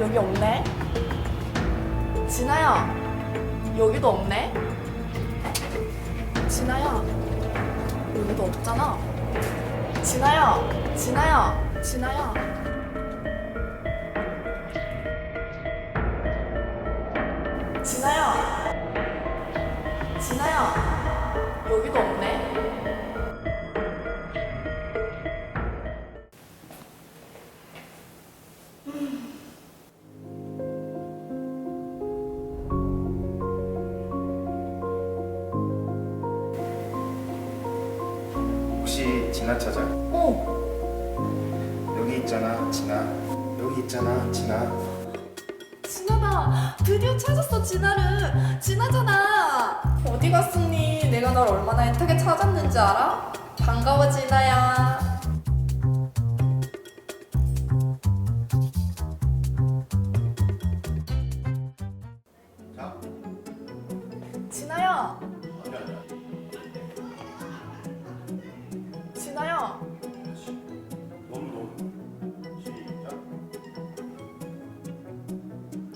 여기 없네. 진아야, 여기도 없네. 진아야, 여기도 없잖아. 진아야, 진아야, 진아야. 진아야, 진아야, 혹시 진아 찾아? 어, 여기 있잖아 진아 여기 있잖아 진아 진아다. 드디어 찾았어, 진아를. 진아잖아. 어디 갔었니? 내가 널 얼마나 애타게 찾았는지 알아? 반가워, 진아야. 자 진아야. 진아야.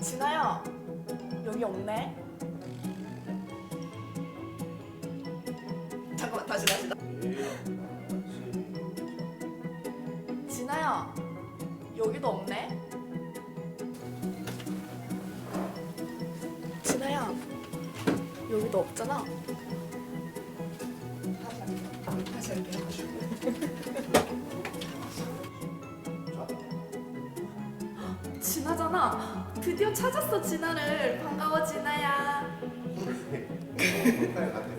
진아야. 여기 없네. 잠깐만, 다시, 다시. 진아야. 여기도 없네. 진아야. 여기도 없잖아. 다시 할게. 다시 할게. 진아잖아. 드디어 찾았어, 진아를. 반가워, 진아야. 같은